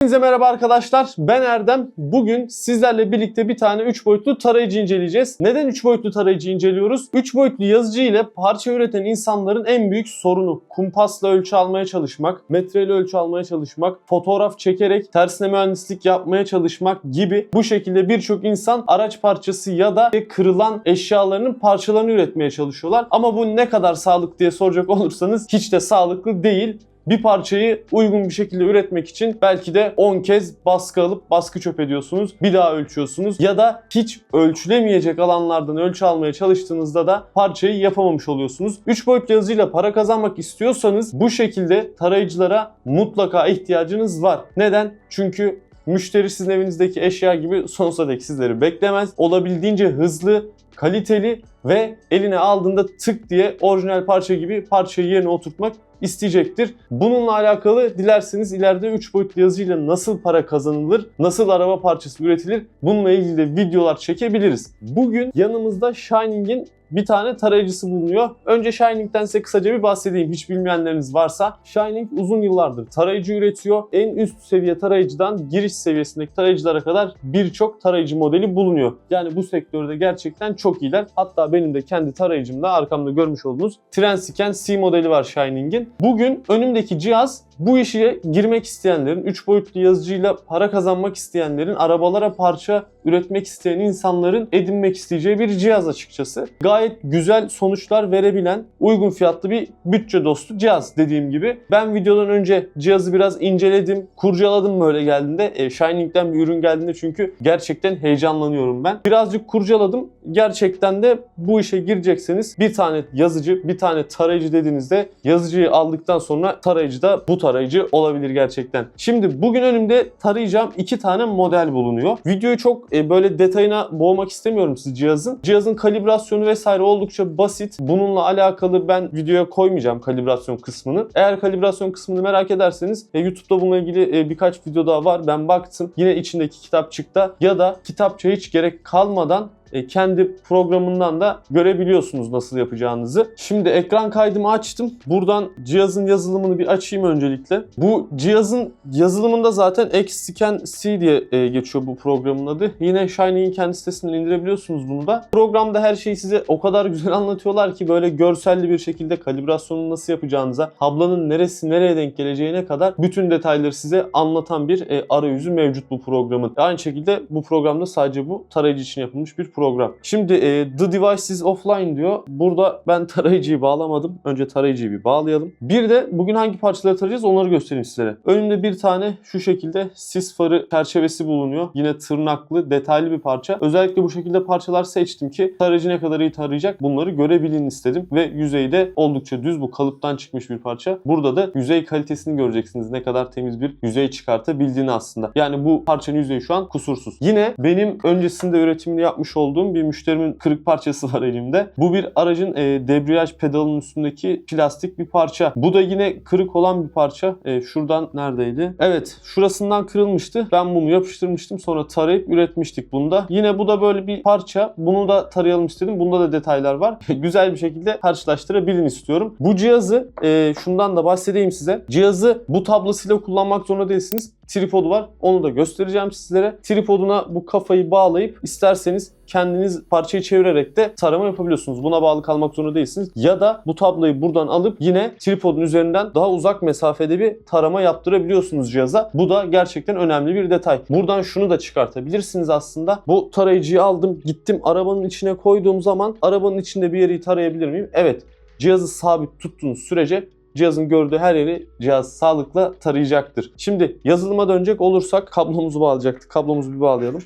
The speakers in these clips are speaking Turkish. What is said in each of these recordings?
Hepinize merhaba arkadaşlar. Ben Erdem. Bugün sizlerle birlikte bir tane 3 boyutlu tarayıcı inceleyeceğiz. Neden 3 boyutlu tarayıcı inceliyoruz? 3 boyutlu yazıcı ile parça üreten insanların en büyük sorunu kumpasla ölçü almaya çalışmak, metreyle ölçü almaya çalışmak, fotoğraf çekerek tersine mühendislik yapmaya çalışmak gibi bu şekilde birçok insan araç parçası ya da kırılan eşyalarının parçalarını üretmeye çalışıyorlar. Ama bu ne kadar sağlıklı diye soracak olursanız hiç de sağlıklı değil bir parçayı uygun bir şekilde üretmek için belki de 10 kez baskı alıp baskı çöp ediyorsunuz. Bir daha ölçüyorsunuz ya da hiç ölçülemeyecek alanlardan ölçü almaya çalıştığınızda da parçayı yapamamış oluyorsunuz. 3 boyutlu yazıcıyla para kazanmak istiyorsanız bu şekilde tarayıcılara mutlaka ihtiyacınız var. Neden? Çünkü müşteri sizin evinizdeki eşya gibi sonsuza dek sizleri beklemez. Olabildiğince hızlı, kaliteli ve eline aldığında tık diye orijinal parça gibi parçayı yerine oturtmak isteyecektir. Bununla alakalı dilerseniz ileride 3 boyutlu yazıyla nasıl para kazanılır, nasıl araba parçası üretilir bununla ilgili de videolar çekebiliriz. Bugün yanımızda Shining'in bir tane tarayıcısı bulunuyor. Önce Shining'den size kısaca bir bahsedeyim hiç bilmeyenleriniz varsa. Shining uzun yıllardır tarayıcı üretiyor. En üst seviye tarayıcıdan giriş seviyesindeki tarayıcılara kadar birçok tarayıcı modeli bulunuyor. Yani bu sektörde gerçekten çok iyiler. Hatta benim de kendi tarayıcımda arkamda görmüş olduğunuz Trendscan C modeli var Shining'in. Bugün önümdeki cihaz bu işe girmek isteyenlerin, 3 boyutlu yazıcıyla para kazanmak isteyenlerin, arabalara parça üretmek isteyen insanların edinmek isteyeceği bir cihaz açıkçası. Gayet güzel sonuçlar verebilen, uygun fiyatlı bir bütçe dostu cihaz dediğim gibi. Ben videodan önce cihazı biraz inceledim, kurcaladım böyle geldiğinde. E, Shining'den bir ürün geldiğinde çünkü gerçekten heyecanlanıyorum ben. Birazcık kurcaladım. Gerçekten de bu işe girecekseniz bir tane yazıcı, bir tane tarayıcı dediğinizde yazıcıyı aldıktan sonra tarayıcı da bu tarayıcı olabilir gerçekten. Şimdi bugün önümde tarayacağım iki tane model bulunuyor. Videoyu çok e, böyle detayına boğmak istemiyorum siz cihazın. Cihazın kalibrasyonu vesaire oldukça basit. Bununla alakalı ben videoya koymayacağım kalibrasyon kısmını. Eğer kalibrasyon kısmını merak ederseniz e, YouTube'da bununla ilgili e, birkaç video daha var. Ben baktım. Yine içindeki kitapçıkta ya da kitapça hiç gerek kalmadan kendi programından da görebiliyorsunuz nasıl yapacağınızı. Şimdi ekran kaydımı açtım. Buradan cihazın yazılımını bir açayım öncelikle. Bu cihazın yazılımında zaten Xscan C diye e, geçiyor bu programın adı. Yine Shining'in kendi sitesinden indirebiliyorsunuz bunu da. Programda her şeyi size o kadar güzel anlatıyorlar ki böyle görselli bir şekilde kalibrasyonu nasıl yapacağınıza, hablanın neresi nereye denk geleceğine kadar bütün detayları size anlatan bir e, arayüzü mevcut bu programın. Aynı şekilde bu programda sadece bu tarayıcı için yapılmış bir program. Şimdi e, the device is offline diyor. Burada ben tarayıcıyı bağlamadım. Önce tarayıcıyı bir bağlayalım. Bir de bugün hangi parçaları tarayacağız onları göstereyim sizlere. Önümde bir tane şu şekilde sis farı çerçevesi bulunuyor. Yine tırnaklı, detaylı bir parça. Özellikle bu şekilde parçalar seçtim ki tarayıcı ne kadar iyi tarayacak bunları görebilin istedim. Ve yüzeyde oldukça düz bu kalıptan çıkmış bir parça. Burada da yüzey kalitesini göreceksiniz. Ne kadar temiz bir yüzey çıkartabildiğini aslında. Yani bu parçanın yüzeyi şu an kusursuz. Yine benim öncesinde üretimini yapmış olduğum bir müşterimin kırık parçası var elimde. Bu bir aracın e, debriyaj pedalının üstündeki plastik bir parça. Bu da yine kırık olan bir parça. E, şuradan neredeydi? Evet şurasından kırılmıştı. Ben bunu yapıştırmıştım. Sonra tarayıp üretmiştik bunda. Yine bu da böyle bir parça. Bunu da tarayalım istedim. Bunda da detaylar var. Güzel bir şekilde karşılaştırabilin istiyorum. Bu cihazı e, şundan da bahsedeyim size. Cihazı bu tablasıyla kullanmak zorunda değilsiniz tripodu var. Onu da göstereceğim sizlere. Tripoduna bu kafayı bağlayıp isterseniz kendiniz parçayı çevirerek de tarama yapabiliyorsunuz. Buna bağlı kalmak zorunda değilsiniz. Ya da bu tabloyu buradan alıp yine tripodun üzerinden daha uzak mesafede bir tarama yaptırabiliyorsunuz cihaza. Bu da gerçekten önemli bir detay. Buradan şunu da çıkartabilirsiniz aslında. Bu tarayıcıyı aldım, gittim arabanın içine koyduğum zaman arabanın içinde bir yeri tarayabilir miyim? Evet. Cihazı sabit tuttuğunuz sürece cihazın gördüğü her yeri cihaz sağlıkla tarayacaktır. Şimdi yazılıma dönecek olursak kablomuzu bağlayacaktık. Kablomuzu bir bağlayalım.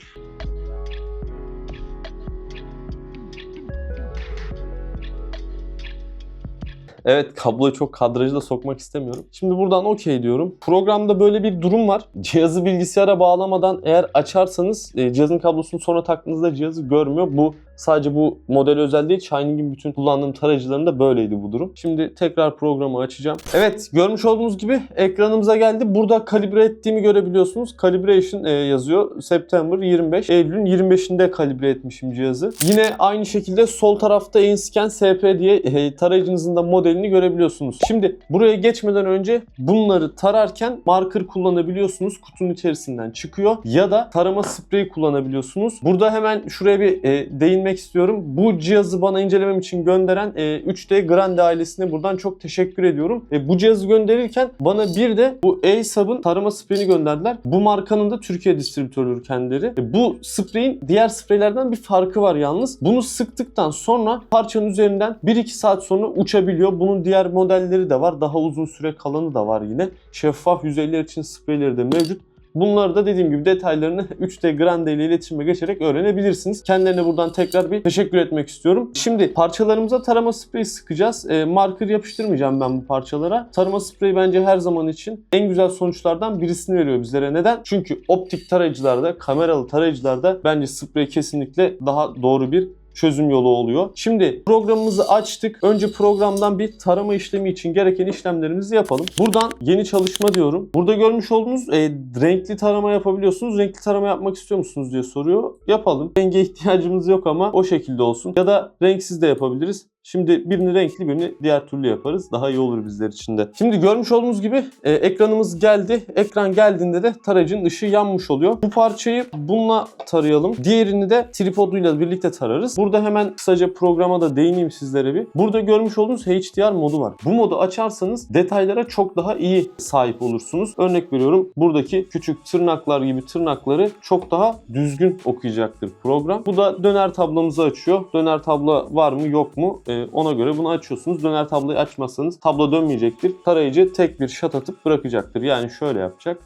Evet kabloyu çok kadrajı da sokmak istemiyorum. Şimdi buradan okey diyorum. Programda böyle bir durum var. Cihazı bilgisayara bağlamadan eğer açarsanız e, cihazın kablosunu sonra taktığınızda cihazı görmüyor. Bu Sadece bu model özel değil. Shining'in bütün kullandığım tarayıcılarında böyleydi bu durum. Şimdi tekrar programı açacağım. Evet görmüş olduğunuz gibi ekranımıza geldi. Burada kalibre ettiğimi görebiliyorsunuz. Calibration e, yazıyor. September 25. Eylül'ün 25'inde kalibre etmişim cihazı. Yine aynı şekilde sol tarafta Ainscan SP diye e, tarayıcınızın da modelini görebiliyorsunuz. Şimdi buraya geçmeden önce bunları tararken marker kullanabiliyorsunuz. Kutunun içerisinden çıkıyor. Ya da tarama spreyi kullanabiliyorsunuz. Burada hemen şuraya bir e, değinmek istiyorum. Bu cihazı bana incelemem için gönderen e, 3D Grande ailesine buradan çok teşekkür ediyorum. E, bu cihazı gönderirken bana bir de bu A-Sub'ın tarama spreyini gönderdiler. Bu markanın da Türkiye distribütörü kendileri. E, bu spreyin diğer spreylerden bir farkı var yalnız. Bunu sıktıktan sonra parçanın üzerinden 1-2 saat sonra uçabiliyor. Bunun diğer modelleri de var. Daha uzun süre kalanı da var yine. Şeffaf yüzeyler için spreyleri de mevcut. Bunları da dediğim gibi detaylarını 3D Grande ile iletişime geçerek öğrenebilirsiniz. Kendilerine buradan tekrar bir teşekkür etmek istiyorum. Şimdi parçalarımıza tarama spreyi sıkacağız. E, marker yapıştırmayacağım ben bu parçalara. Tarama spreyi bence her zaman için en güzel sonuçlardan birisini veriyor bizlere. Neden? Çünkü optik tarayıcılarda, kameralı tarayıcılarda bence sprey kesinlikle daha doğru bir çözüm yolu oluyor. Şimdi programımızı açtık. Önce programdan bir tarama işlemi için gereken işlemlerimizi yapalım. Buradan yeni çalışma diyorum. Burada görmüş olduğunuz e, renkli tarama yapabiliyorsunuz. Renkli tarama yapmak istiyor musunuz diye soruyor. Yapalım. Renge ihtiyacımız yok ama o şekilde olsun. Ya da renksiz de yapabiliriz. Şimdi birini renkli birini diğer türlü yaparız. Daha iyi olur bizler için de. Şimdi görmüş olduğunuz gibi e, ekranımız geldi. Ekran geldiğinde de tarayıcının ışığı yanmış oluyor. Bu parçayı bununla tarayalım. Diğerini de tripoduyla birlikte tararız. Burada hemen kısaca programa da değineyim sizlere bir. Burada görmüş olduğunuz HDR modu var. Bu modu açarsanız detaylara çok daha iyi sahip olursunuz. Örnek veriyorum buradaki küçük tırnaklar gibi tırnakları çok daha düzgün okuyacaktır program. Bu da döner tablomuzu açıyor. Döner tablo var mı yok mu? E, ona göre bunu açıyorsunuz. Döner tabloyu açmazsanız tablo dönmeyecektir. Tarayıcı tek bir şat atıp bırakacaktır. Yani şöyle yapacak.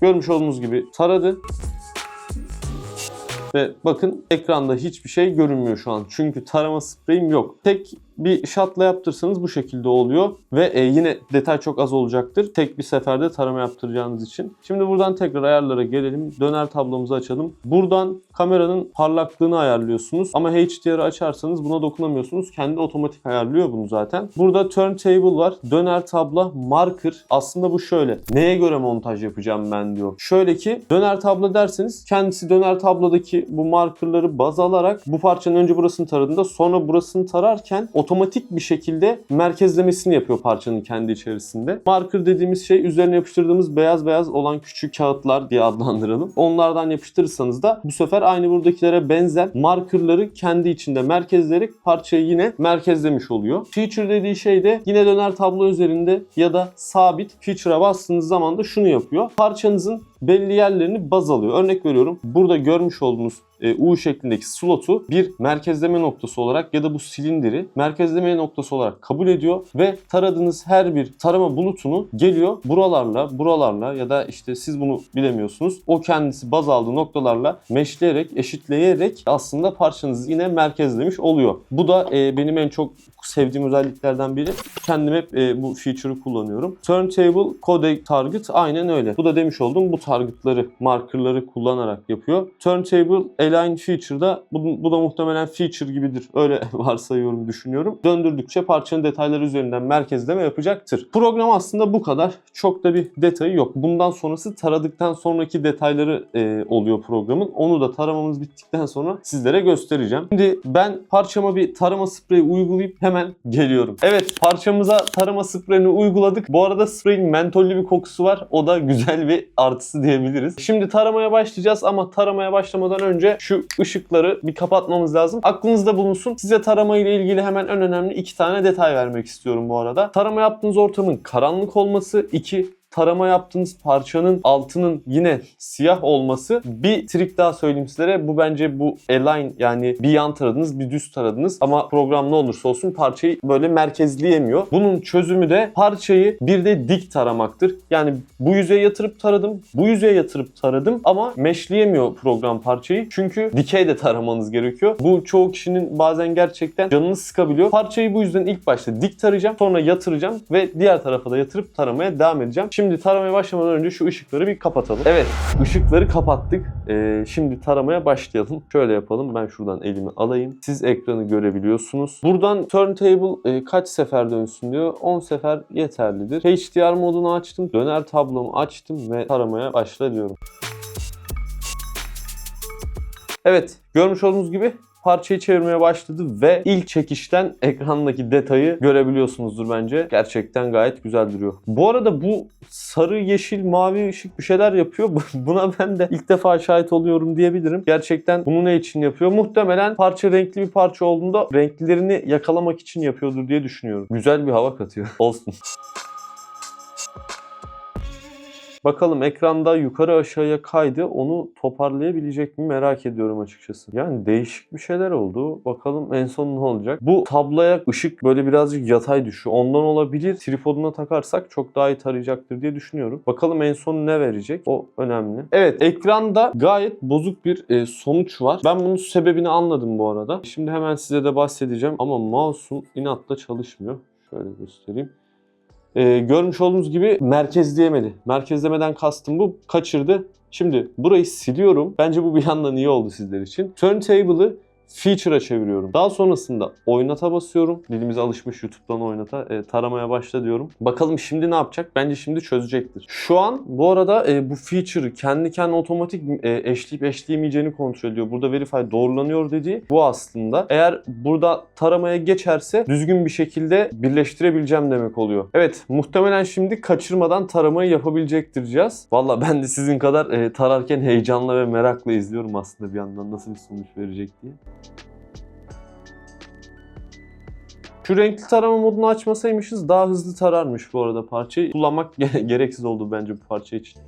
Görmüş olduğunuz gibi taradı. Ve bakın ekranda hiçbir şey görünmüyor şu an. Çünkü tarama spreyim yok. Tek bir şatla yaptırsanız bu şekilde oluyor. Ve e, yine detay çok az olacaktır. Tek bir seferde tarama yaptıracağınız için. Şimdi buradan tekrar ayarlara gelelim. Döner tablomuzu açalım. Buradan kameranın parlaklığını ayarlıyorsunuz. Ama HDR'ı açarsanız buna dokunamıyorsunuz. Kendi otomatik ayarlıyor bunu zaten. Burada turntable var. Döner tabla, marker. Aslında bu şöyle. Neye göre montaj yapacağım ben diyor. Şöyle ki döner tablo derseniz kendisi döner tablodaki bu markerları baz alarak bu parçanın önce burasını taradığında sonra burasını tararken otomatik bir şekilde merkezlemesini yapıyor parçanın kendi içerisinde. Marker dediğimiz şey üzerine yapıştırdığımız beyaz beyaz olan küçük kağıtlar diye adlandıralım. Onlardan yapıştırırsanız da bu sefer aynı buradakilere benzer markerları kendi içinde merkezleyerek parçayı yine merkezlemiş oluyor. Feature dediği şey de yine döner tablo üzerinde ya da sabit feature'a bastığınız zaman da şunu yapıyor. Parçanızın belli yerlerini baz alıyor. Örnek veriyorum. Burada görmüş olduğunuz e, U şeklindeki slotu bir merkezleme noktası olarak ya da bu silindiri merkezleme noktası olarak kabul ediyor ve taradığınız her bir tarama bulutunu geliyor buralarla, buralarla ya da işte siz bunu bilemiyorsunuz. O kendisi baz aldığı noktalarla meşleyerek, eşitleyerek aslında parçanızı yine merkezlemiş oluyor. Bu da e, benim en çok sevdiğim özelliklerden biri. Kendim hep e, bu feature'ı kullanıyorum. Turntable Codec Target aynen öyle. Bu da demiş olduğum bu targetları, markerları kullanarak yapıyor. Turntable Align Feature'da bu, bu da muhtemelen feature gibidir. Öyle varsayıyorum, düşünüyorum. Döndürdükçe parçanın detayları üzerinden merkezleme yapacaktır. Program aslında bu kadar. Çok da bir detayı yok. Bundan sonrası taradıktan sonraki detayları e, oluyor programın. Onu da taramamız bittikten sonra sizlere göstereceğim. Şimdi ben parçama bir tarama spreyi uygulayıp hemen geliyorum. Evet parçamıza tarama spreyini uyguladık. Bu arada spreyin mentollü bir kokusu var. O da güzel bir artısı diyebiliriz. Şimdi taramaya başlayacağız ama taramaya başlamadan önce şu ışıkları bir kapatmamız lazım. Aklınızda bulunsun. Size tarama ile ilgili hemen en önemli iki tane detay vermek istiyorum bu arada. Tarama yaptığınız ortamın karanlık olması, iki tarama yaptığınız parçanın altının yine siyah olması bir trik daha söyleyeyim sizlere. Bu bence bu align yani bir yan taradınız bir düz taradınız ama program ne olursa olsun parçayı böyle merkezleyemiyor. Bunun çözümü de parçayı bir de dik taramaktır. Yani bu yüzeye yatırıp taradım, bu yüzeye yatırıp taradım ama meşleyemiyor program parçayı. Çünkü dikey de taramanız gerekiyor. Bu çoğu kişinin bazen gerçekten canını sıkabiliyor. Parçayı bu yüzden ilk başta dik tarayacağım, sonra yatıracağım ve diğer tarafa da yatırıp taramaya devam edeceğim. Şimdi Şimdi taramaya başlamadan önce şu ışıkları bir kapatalım. Evet, ışıkları kapattık. Ee, şimdi taramaya başlayalım. Şöyle yapalım. Ben şuradan elimi alayım. Siz ekranı görebiliyorsunuz. Buradan turntable e, kaç sefer dönsün diyor. 10 sefer yeterlidir. HDR modunu açtım. Döner tablomu açtım ve taramaya başla diyorum. Evet, görmüş olduğunuz gibi parçayı çevirmeye başladı ve ilk çekişten ekrandaki detayı görebiliyorsunuzdur bence. Gerçekten gayet güzel duruyor. Bu arada bu sarı, yeşil, mavi ışık bir şeyler yapıyor. Buna ben de ilk defa şahit oluyorum diyebilirim. Gerçekten bunu ne için yapıyor? Muhtemelen parça renkli bir parça olduğunda renklerini yakalamak için yapıyordur diye düşünüyorum. Güzel bir hava katıyor. Olsun. Bakalım ekranda yukarı aşağıya kaydı. Onu toparlayabilecek mi merak ediyorum açıkçası. Yani değişik bir şeyler oldu. Bakalım en son ne olacak. Bu tabloya ışık böyle birazcık yatay düşüyor. Ondan olabilir. Tripoduna takarsak çok daha iyi tarayacaktır diye düşünüyorum. Bakalım en son ne verecek? O önemli. Evet ekranda gayet bozuk bir e, sonuç var. Ben bunun sebebini anladım bu arada. Şimdi hemen size de bahsedeceğim. Ama mouse'um inatla çalışmıyor. Şöyle göstereyim. Ee, görmüş olduğunuz gibi merkezleyemedi. Merkezlemeden kastım bu. Kaçırdı. Şimdi burayı siliyorum. Bence bu bir yandan iyi oldu sizler için. Turntable'ı feature'a çeviriyorum. Daha sonrasında oynata basıyorum. Dilimize alışmış YouTube'dan oynata. E, taramaya başla diyorum. Bakalım şimdi ne yapacak? Bence şimdi çözecektir. Şu an bu arada e, bu feature'ı kendi kendine otomatik e, eşleyip eşleyemeyeceğini kontrol ediyor. Burada verify doğrulanıyor dediği bu aslında. Eğer burada taramaya geçerse düzgün bir şekilde birleştirebileceğim demek oluyor. Evet muhtemelen şimdi kaçırmadan taramayı yapabilecektir cihaz. Valla ben de sizin kadar e, tararken heyecanla ve merakla izliyorum aslında bir yandan nasıl bir sonuç verecek diye. Şu renkli tarama modunu açmasaymışız daha hızlı tararmış bu arada parçayı. Kullanmak ge- gereksiz oldu bence bu parça için.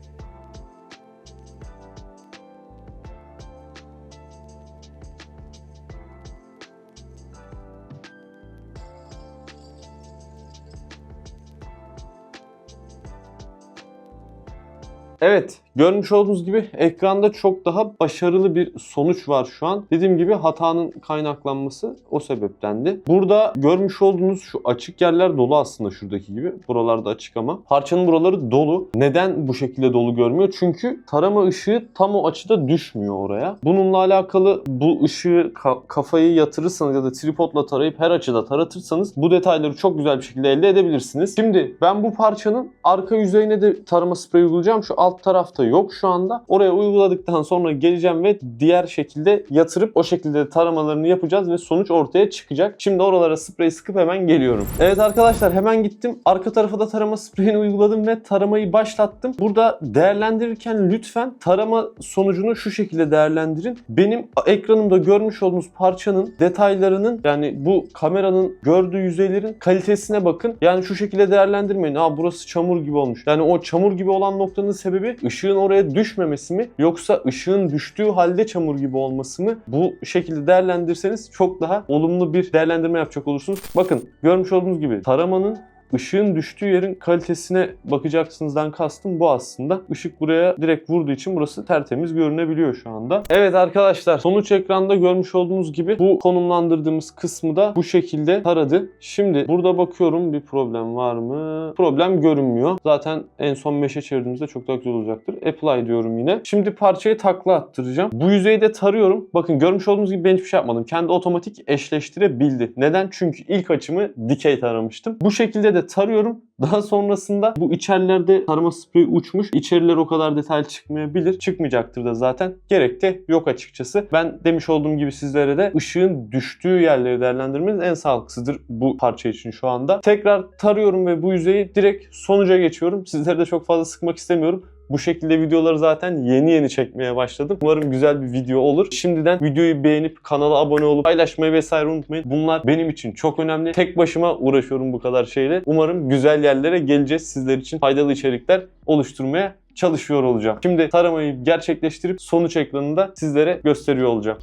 Evet, görmüş olduğunuz gibi ekranda çok daha başarılı bir sonuç var şu an. Dediğim gibi hatanın kaynaklanması o sebeptendi. Burada görmüş olduğunuz şu açık yerler dolu aslında şuradaki gibi. Buralarda açık ama. Parçanın buraları dolu. Neden bu şekilde dolu görmüyor? Çünkü tarama ışığı tam o açıda düşmüyor oraya. Bununla alakalı bu ışığı ka- kafayı yatırırsanız ya da tripodla tarayıp her açıda taratırsanız bu detayları çok güzel bir şekilde elde edebilirsiniz. Şimdi ben bu parçanın arka yüzeyine de tarama spreyi uygulayacağım. Şu alt tarafta yok şu anda. Oraya uyguladıktan sonra geleceğim ve diğer şekilde yatırıp o şekilde taramalarını yapacağız ve sonuç ortaya çıkacak. Şimdi oralara sprey sıkıp hemen geliyorum. Evet arkadaşlar hemen gittim. Arka tarafa da tarama spreyini uyguladım ve taramayı başlattım. Burada değerlendirirken lütfen tarama sonucunu şu şekilde değerlendirin. Benim ekranımda görmüş olduğunuz parçanın detaylarının yani bu kameranın gördüğü yüzeylerin kalitesine bakın. Yani şu şekilde değerlendirmeyin. Aa burası çamur gibi olmuş. Yani o çamur gibi olan noktanın sebebi ışığın oraya düşmemesi mi yoksa ışığın düştüğü halde çamur gibi olması mı? Bu şekilde değerlendirseniz çok daha olumlu bir değerlendirme yapacak olursunuz. Bakın görmüş olduğunuz gibi taramanın ışığın düştüğü yerin kalitesine bakacaksınızdan kastım bu aslında. Işık buraya direkt vurduğu için burası tertemiz görünebiliyor şu anda. Evet arkadaşlar sonuç ekranda görmüş olduğunuz gibi bu konumlandırdığımız kısmı da bu şekilde taradı. Şimdi burada bakıyorum bir problem var mı? Problem görünmüyor. Zaten en son meşe çevirdiğimizde çok daha güzel olacaktır. Apply diyorum yine. Şimdi parçayı takla attıracağım. Bu yüzeyi de tarıyorum. Bakın görmüş olduğunuz gibi ben hiçbir şey yapmadım. Kendi otomatik eşleştirebildi. Neden? Çünkü ilk açımı dikey taramıştım. Bu şekilde de tarıyorum. Daha sonrasında bu içerilerde tarama spreyi uçmuş. İçeriler o kadar detaylı çıkmayabilir. Çıkmayacaktır da zaten. Gerek de yok açıkçası. Ben demiş olduğum gibi sizlere de ışığın düştüğü yerleri değerlendirmeniz en sağlıklıdır bu parça için şu anda. Tekrar tarıyorum ve bu yüzeyi direkt sonuca geçiyorum. Sizleri de çok fazla sıkmak istemiyorum. Bu şekilde videoları zaten yeni yeni çekmeye başladım. Umarım güzel bir video olur. Şimdiden videoyu beğenip kanala abone olup paylaşmayı vesaire unutmayın. Bunlar benim için çok önemli. Tek başıma uğraşıyorum bu kadar şeyle. Umarım güzel yerlere geleceğiz. Sizler için faydalı içerikler oluşturmaya çalışıyor olacağım. Şimdi taramayı gerçekleştirip sonuç ekranında sizlere gösteriyor olacağım.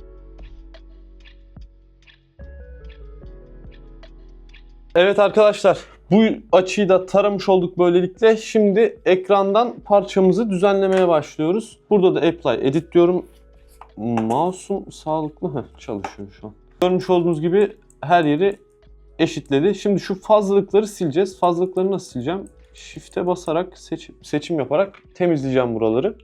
Evet arkadaşlar bu açıyı da taramış olduk böylelikle. Şimdi ekrandan parçamızı düzenlemeye başlıyoruz. Burada da apply edit diyorum. Mouse'um sağlıklı Heh, çalışıyor şu an. Görmüş olduğunuz gibi her yeri eşitledi. Şimdi şu fazlalıkları sileceğiz. Fazlalıkları nasıl sileceğim? Shift'e basarak seç- seçim yaparak temizleyeceğim buraları.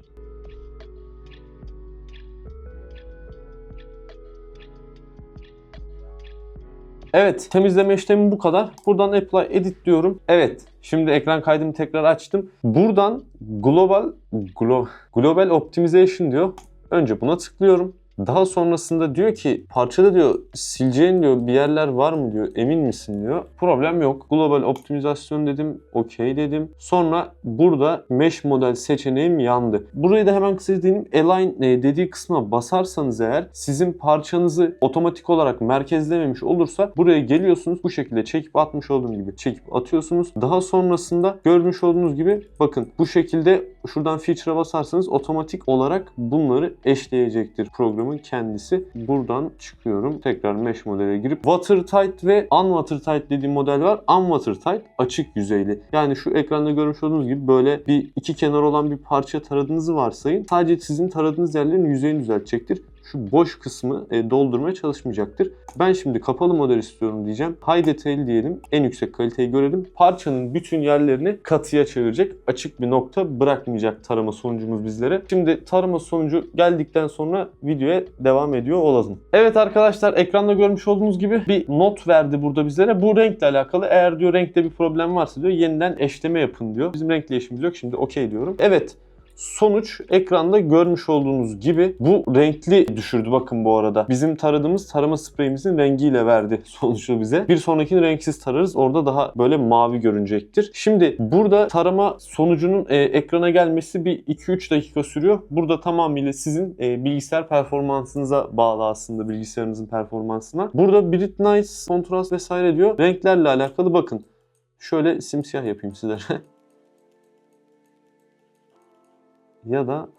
Evet, temizleme işlemi bu kadar. Buradan Apply Edit diyorum. Evet, şimdi ekran kaydımı tekrar açtım. Buradan Global Glo- Global Optimization diyor. Önce buna tıklıyorum. Daha sonrasında diyor ki parçada diyor sileceğin diyor bir yerler var mı diyor emin misin diyor. Problem yok. Global optimizasyon dedim. Okey dedim. Sonra burada mesh model seçeneğim yandı. Burayı da hemen kısaca değineyim. Align e, dediği kısma basarsanız eğer sizin parçanızı otomatik olarak merkezlememiş olursa buraya geliyorsunuz. Bu şekilde çekip atmış olduğum gibi çekip atıyorsunuz. Daha sonrasında görmüş olduğunuz gibi bakın bu şekilde şuradan feature'a basarsanız otomatik olarak bunları eşleyecektir programın kendisi. Buradan çıkıyorum. Tekrar mesh modele girip watertight ve unwatertight dediğim model var. Unwatertight açık yüzeyli. Yani şu ekranda görmüş olduğunuz gibi böyle bir iki kenar olan bir parça taradığınızı varsayın. Sadece sizin taradığınız yerlerin yüzeyini düzeltecektir şu boş kısmı e, doldurmaya çalışmayacaktır. Ben şimdi kapalı model istiyorum diyeceğim. High detail diyelim. En yüksek kaliteyi görelim. Parçanın bütün yerlerini katıya çevirecek. Açık bir nokta bırakmayacak tarama sonucumuz bizlere. Şimdi tarama sonucu geldikten sonra videoya devam ediyor olalım. Evet arkadaşlar ekranda görmüş olduğunuz gibi bir not verdi burada bizlere. Bu renkle alakalı. Eğer diyor renkte bir problem varsa diyor yeniden eşleme yapın diyor. Bizim renkle yok. Şimdi okey diyorum. Evet Sonuç ekranda görmüş olduğunuz gibi bu renkli düşürdü bakın bu arada. Bizim taradığımız tarama spreyimizin rengiyle verdi sonucu bize. Bir sonrakini renksiz tararız. Orada daha böyle mavi görünecektir. Şimdi burada tarama sonucunun e, ekrana gelmesi bir 2-3 dakika sürüyor. Burada tamamıyla sizin e, bilgisayar performansınıza bağlı aslında bilgisayarınızın performansına. Burada brightness, kontrast vesaire diyor. Renklerle alakalı bakın. Şöyle simsiyah yapayım sizlere. ya da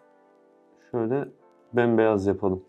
şöyle bembeyaz yapalım.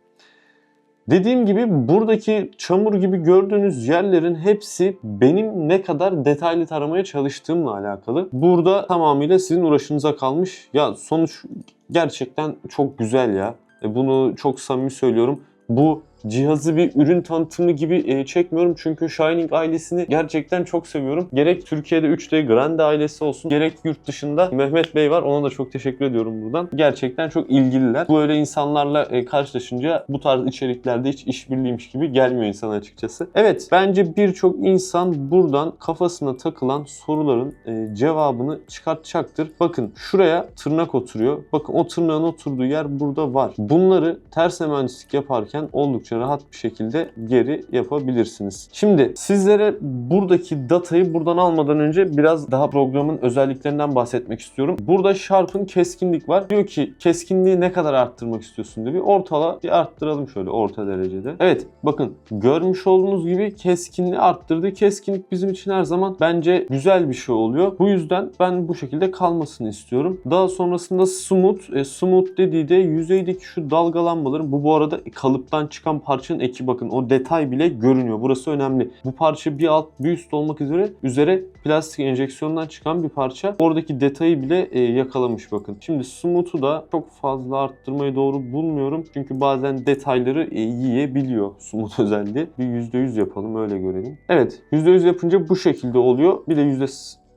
Dediğim gibi buradaki çamur gibi gördüğünüz yerlerin hepsi benim ne kadar detaylı taramaya çalıştığımla alakalı. Burada tamamıyla sizin uğraşınıza kalmış. Ya sonuç gerçekten çok güzel ya. E bunu çok samimi söylüyorum. Bu cihazı bir ürün tanıtımı gibi e, çekmiyorum çünkü Shining ailesini gerçekten çok seviyorum. Gerek Türkiye'de 3D Grande ailesi olsun gerek yurt dışında Mehmet Bey var ona da çok teşekkür ediyorum buradan. Gerçekten çok ilgililer. Böyle insanlarla e, karşılaşınca bu tarz içeriklerde hiç işbirliğiymiş gibi gelmiyor insana açıkçası. Evet bence birçok insan buradan kafasına takılan soruların e, cevabını çıkartacaktır. Bakın şuraya tırnak oturuyor. Bakın o tırnağın oturduğu yer burada var. Bunları ters mühendislik yaparken oldukça rahat bir şekilde geri yapabilirsiniz. Şimdi sizlere buradaki datayı buradan almadan önce biraz daha programın özelliklerinden bahsetmek istiyorum. Burada Sharp'ın keskinlik var. Diyor ki keskinliği ne kadar arttırmak istiyorsun diyor. Bir ortala bir arttıralım şöyle orta derecede. Evet bakın görmüş olduğunuz gibi keskinliği arttırdı. Keskinlik bizim için her zaman bence güzel bir şey oluyor. Bu yüzden ben bu şekilde kalmasını istiyorum. Daha sonrasında smooth. E, smooth dediği de yüzeydeki şu dalgalanmaların bu bu arada kalıptan çıkan parçanın eki bakın o detay bile görünüyor. Burası önemli. Bu parça bir alt bir üst olmak üzere üzere plastik enjeksiyondan çıkan bir parça. Oradaki detayı bile e, yakalamış bakın. Şimdi smooth'u da çok fazla arttırmayı doğru bulmuyorum. Çünkü bazen detayları e, yiyebiliyor smooth özelliği. Bir %100 yapalım öyle görelim. Evet %100 yapınca bu şekilde oluyor. Bir de yüzde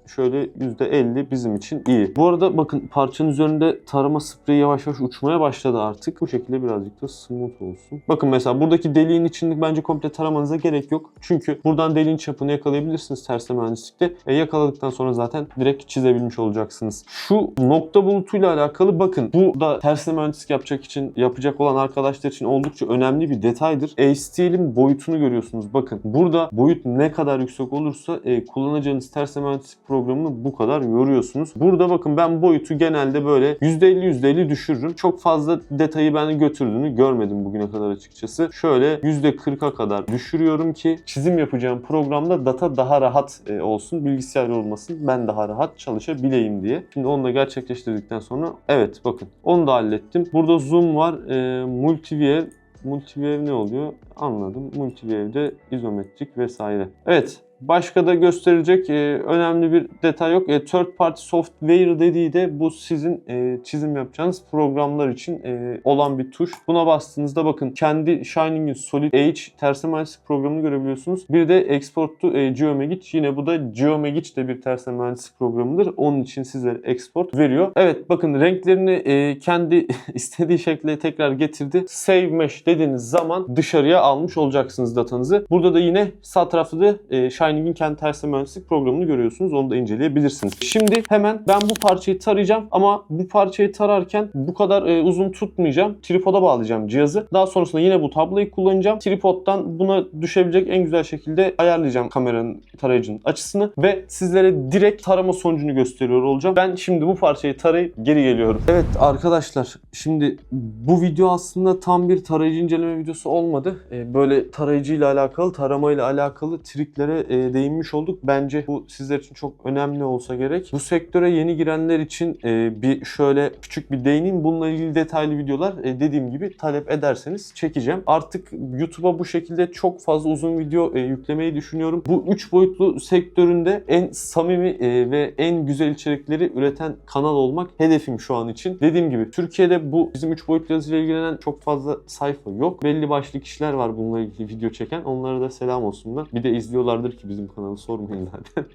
şöyle %50 bizim için iyi. Bu arada bakın parçanın üzerinde tarama spreyi yavaş yavaş uçmaya başladı artık. Bu şekilde birazcık da smooth olsun. Bakın mesela buradaki deliğin içini bence komple taramanıza gerek yok. Çünkü buradan deliğin çapını yakalayabilirsiniz tersine mühendislikte. E, yakaladıktan sonra zaten direkt çizebilmiş olacaksınız. Şu nokta bulutuyla alakalı bakın. Bu da tersine mühendislik yapacak için yapacak olan arkadaşlar için oldukça önemli bir detaydır. A-Steel'in boyutunu görüyorsunuz. Bakın burada boyut ne kadar yüksek olursa e, kullanacağınız tersine mühendislik programını bu kadar yoruyorsunuz. Burada bakın ben boyutu genelde böyle %50 %50 düşürürüm. Çok fazla detayı ben götürdüğünü görmedim bugüne kadar açıkçası. Şöyle %40'a kadar düşürüyorum ki çizim yapacağım programda data daha rahat e, olsun, bilgisayar olmasın, ben daha rahat çalışabileyim diye. Şimdi onu da gerçekleştirdikten sonra evet bakın onu da hallettim. Burada zoom var, e, multiview Multiview ne oluyor? Anladım. Multiview'de izometrik vesaire. Evet. Başka da gösterilecek e, önemli bir detay yok. E, third party software dediği de bu sizin e, çizim yapacağınız programlar için e, olan bir tuş. Buna bastığınızda bakın kendi Shining'in Solid Edge mühendislik programını görebiliyorsunuz. Bir de Export to e, Geomagic. Yine bu da Geomagic de bir mühendislik programıdır. Onun için sizlere export veriyor. Evet bakın renklerini e, kendi istediği şekle tekrar getirdi. Save Mesh dediğiniz zaman dışarıya almış olacaksınız datanızı. Burada da yine sağ tarafta da e, Shining'in kendi tersine mühendislik programını görüyorsunuz. Onu da inceleyebilirsiniz. Şimdi hemen ben bu parçayı tarayacağım ama bu parçayı tararken bu kadar e, uzun tutmayacağım. Tripoda bağlayacağım cihazı. Daha sonrasında yine bu tabloyu kullanacağım. Tripod'dan buna düşebilecek en güzel şekilde ayarlayacağım kameranın tarayıcının açısını ve sizlere direkt tarama sonucunu gösteriyor olacağım. Ben şimdi bu parçayı tarayıp geri geliyorum. Evet arkadaşlar şimdi bu video aslında tam bir tarayıcı inceleme videosu olmadı. E, böyle tarayıcı ile alakalı, taramayla alakalı triklere e, değinmiş olduk. Bence bu sizler için çok önemli olsa gerek. Bu sektöre yeni girenler için e, bir şöyle küçük bir değineyim. Bununla ilgili detaylı videolar e, dediğim gibi talep ederseniz çekeceğim. Artık YouTube'a bu şekilde çok fazla uzun video e, yüklemeyi düşünüyorum. Bu üç boyutlu sektöründe en samimi e, ve en güzel içerikleri üreten kanal olmak hedefim şu an için. Dediğim gibi Türkiye'de bu bizim üç boyutlu yazıyla ilgilenen çok fazla sayfa yok. Belli başlı kişiler var bununla ilgili video çeken. Onlara da selam olsunlar. Bir de izliyorlardır ki bizim kanalı sormayın zaten.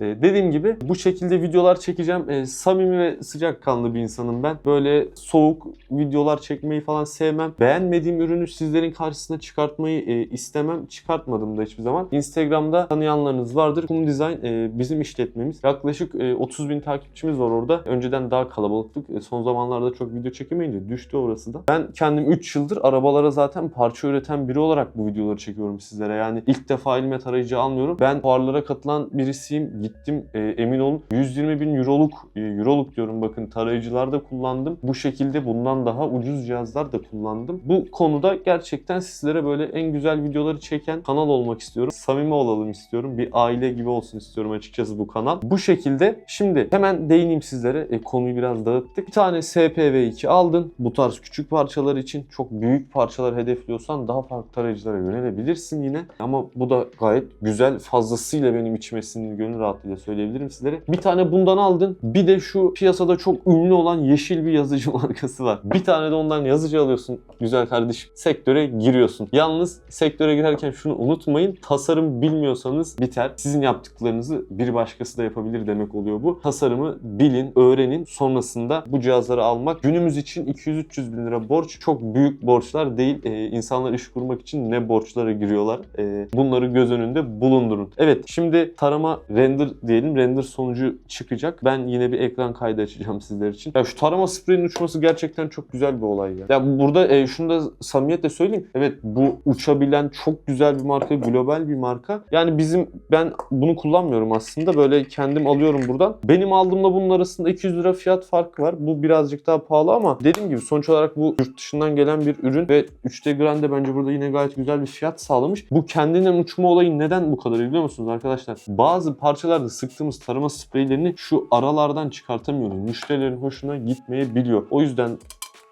Ee, dediğim gibi bu şekilde videolar çekeceğim. Ee, samimi ve sıcakkanlı bir insanım ben. Böyle soğuk videolar çekmeyi falan sevmem. Beğenmediğim ürünü sizlerin karşısına çıkartmayı e, istemem. Çıkartmadım da hiçbir zaman. Instagram'da tanıyanlarınız vardır. Kum Design e, bizim işletmemiz. Yaklaşık e, 30 bin takipçimiz var orada. Önceden daha kalabalıktık. E, son zamanlarda çok video çekemeyince düştü orası da. Ben kendim 3 yıldır arabalara zaten parça üreten biri olarak bu videoları çekiyorum sizlere. Yani ilk defa elime tarayıcı almıyorum. Ben fuarlara katılan birisiyim gittim e, emin olun 120 bin euroluk e, euroluk diyorum bakın tarayıcılar da kullandım. Bu şekilde bundan daha ucuz cihazlar da kullandım. Bu konuda gerçekten sizlere böyle en güzel videoları çeken kanal olmak istiyorum. Samimi olalım istiyorum. Bir aile gibi olsun istiyorum açıkçası bu kanal. Bu şekilde şimdi hemen değineyim sizlere. E, konuyu biraz dağıttık. Bir tane SPV2 aldın. Bu tarz küçük parçalar için çok büyük parçalar hedefliyorsan daha farklı tarayıcılara yönelebilirsin yine. Ama bu da gayet güzel fazlasıyla benim içmesini gönül rahatlığıyla söyleyebilirim sizlere. Bir tane bundan aldın. Bir de şu piyasada çok ünlü olan yeşil bir yazıcı markası var. Bir tane de ondan yazıcı alıyorsun güzel kardeşim. Sektöre giriyorsun. Yalnız sektöre girerken şunu unutmayın. Tasarım bilmiyorsanız biter. Sizin yaptıklarınızı bir başkası da yapabilir demek oluyor bu. Tasarımı bilin, öğrenin. Sonrasında bu cihazları almak günümüz için 200-300 bin lira borç. Çok büyük borçlar değil. Ee, insanlar iş kurmak için ne borçlara giriyorlar. Ee, bunları göz önünde bulundurun. Evet şimdi tarama render diyelim. Render sonucu çıkacak. Ben yine bir ekran kaydı açacağım sizler için. Ya şu tarama spreyinin uçması gerçekten çok güzel bir olay ya. Ya burada e, şunu da samimiyetle söyleyeyim. Evet bu uçabilen çok güzel bir marka, global bir marka. Yani bizim ben bunu kullanmıyorum aslında. Böyle kendim alıyorum buradan. Benim aldığımla bunun arasında 200 lira fiyat farkı var. Bu birazcık daha pahalı ama dediğim gibi sonuç olarak bu yurt dışından gelen bir ürün ve 3D Grande bence burada yine gayet güzel bir fiyat sağlamış. Bu kendinden uçma olayı neden bu kadar biliyor musunuz arkadaşlar? Bazı parçalarda sıktığımız tarama spreylerini şu aralardan çıkartamıyoruz. Müşterilerin hoşuna gitmeyebiliyor. O yüzden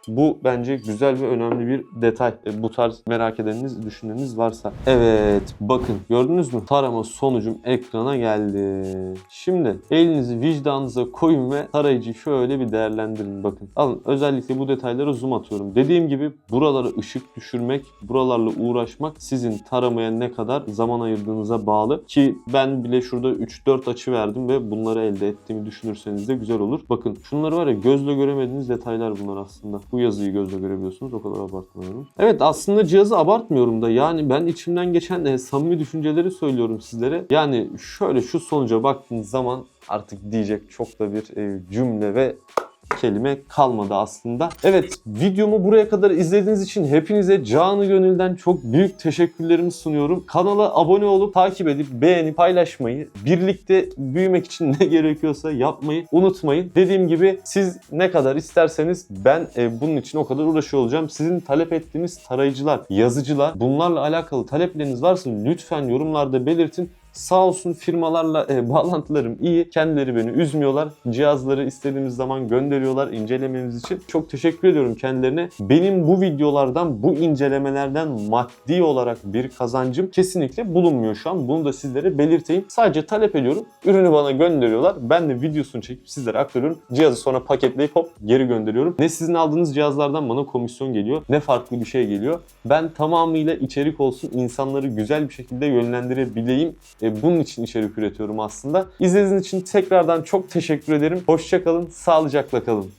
bu bence güzel ve önemli bir detay. E, Bu tarz merak edeniniz, düşüneniniz varsa. Evet, bakın gördünüz mü? Tarama sonucum ekrana geldi. Şimdi elinizi vicdanınıza koyun ve tarayıcıyı şöyle bir değerlendirin. Bakın alın özellikle bu detaylara zoom atıyorum. Dediğim gibi buralara ışık düşürmek, buralarla uğraşmak sizin taramaya ne kadar zaman ayırdığınıza bağlı. Ki ben bile şurada 3-4 açı verdim ve bunları elde ettiğimi düşünürseniz de güzel olur. Bakın şunlar var ya gözle göremediğiniz detaylar bunlar aslında. Bu yazıyı gözle görebiliyorsunuz. O kadar abartmıyorum. Evet aslında cihazı abartmıyorum da. Yani ben içimden geçen e, samimi düşünceleri söylüyorum sizlere. Yani şöyle şu sonuca baktığınız zaman artık diyecek çok da bir e, cümle ve kelime kalmadı aslında. Evet videomu buraya kadar izlediğiniz için hepinize canı gönülden çok büyük teşekkürlerimi sunuyorum. Kanala abone olup takip edip beğenip paylaşmayı, birlikte büyümek için ne gerekiyorsa yapmayı unutmayın. Dediğim gibi siz ne kadar isterseniz ben e, bunun için o kadar uğraşıyor olacağım. Sizin talep ettiğiniz tarayıcılar, yazıcılar, bunlarla alakalı talepleriniz varsa lütfen yorumlarda belirtin. Sağ olsun firmalarla e, bağlantılarım iyi. Kendileri beni üzmüyorlar. Cihazları istediğimiz zaman gönderiyorlar incelememiz için. Çok teşekkür ediyorum kendilerine. Benim bu videolardan, bu incelemelerden maddi olarak bir kazancım kesinlikle bulunmuyor şu an. Bunu da sizlere belirteyim. Sadece talep ediyorum. Ürünü bana gönderiyorlar. Ben de videosunu çekip sizlere aktarıyorum. Cihazı sonra paketleyip hop geri gönderiyorum. Ne sizin aldığınız cihazlardan bana komisyon geliyor ne farklı bir şey geliyor. Ben tamamıyla içerik olsun insanları güzel bir şekilde yönlendirebileyim. E, bunun için içerik üretiyorum aslında. İzlediğiniz için tekrardan çok teşekkür ederim. Hoşçakalın, sağlıcakla kalın.